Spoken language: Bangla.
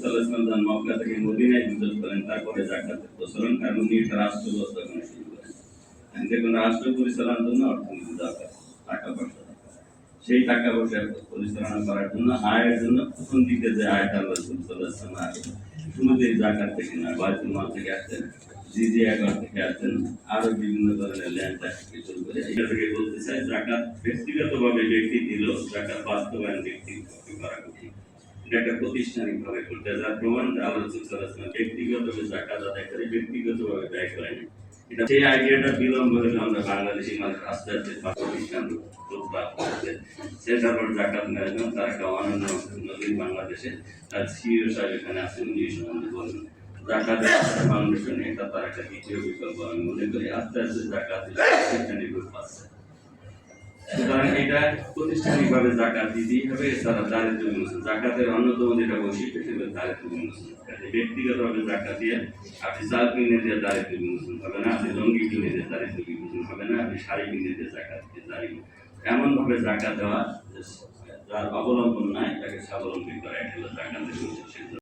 সাল্লাল্লাহু আলাইহি মক্কা থেকে মদিনায় হিজরত করেন, তারপরে জাকাতের প্রচলন কারণ উনি একটা রাষ্ট্র ব্যবস্থা করা শুরু করেন যে কোনো রাষ্ট্র পরিচালনার জন্য অর্থনীতি দরকার, টাকা পয়সা। সেই টাকা পয়সা পরিচালনা করার জন্য, আয়ের জন্য প্রথম দিকে যে আয়টা আল্লাহ সাল্লাল্লাহু আলাইহি শুরুতেই জাকাত থেকে না বাইতুল মাল থেকে আসতেন জিজি একর থেকে আসতেন আরও বিভিন্ন ধরনের ল্যান্ড ট্যাক্স থেকে শুরু করে এটা থেকে বলতে চাই, জাকাত ব্যক্তিগতভাবে ব্যক্তি দিল জাকাত বাস্তবায়ন ব্যক্তি করা কঠিন একটা প্রতিষ্ঠানিক ভাবে করতে। যার প্রমাণ আল্লাহ রসুল ব্যক্তিগতভাবে জাকাত আদায় করে ব্যক্তিগতভাবে ব্যয় করেন এটা সেই আইডিয়াটা বিলম্ব হলে আমরা বাংলাদেশি মানুষ আস্তে আস্তে প্রতিষ্ঠান সেটার জাকাত তার একটা অনন্য বাংলাদেশে, তার সিও সাহেব এখানে এই সম্বন্ধে ফাউন্ডেশন এটা তার একটা দ্বিতীয় বিকল্প, আমি মনে করি আস্তে আস্তে জাকাত সুতরাং এটা প্রতিষ্ঠানিকভাবে জাকাত দিতেই হবে, এছাড়া দারিদ্র বিমোচন। জাকাতের অন্যতম যেটা বৈশিষ্ট্য সেটা দারিদ্র বিমোচন। ব্যক্তিগতভাবে জাকাত দিয়ে আপনি চাল কিনে দিয়ে দারিদ্র বিমোচন হবে না, আপনি লঙ্গি কিনে দিয়ে দারিদ্র বিমোচন হবে না, আপনি শাড়ি কিনে দিয়ে জাকাত দিয়ে দারিদ্র এমন ভাবে জাকাত দেওয়া, যার অবলম্বন নাই, তাকে স্বাবলম্বী করা, এটা হলো জাকাতের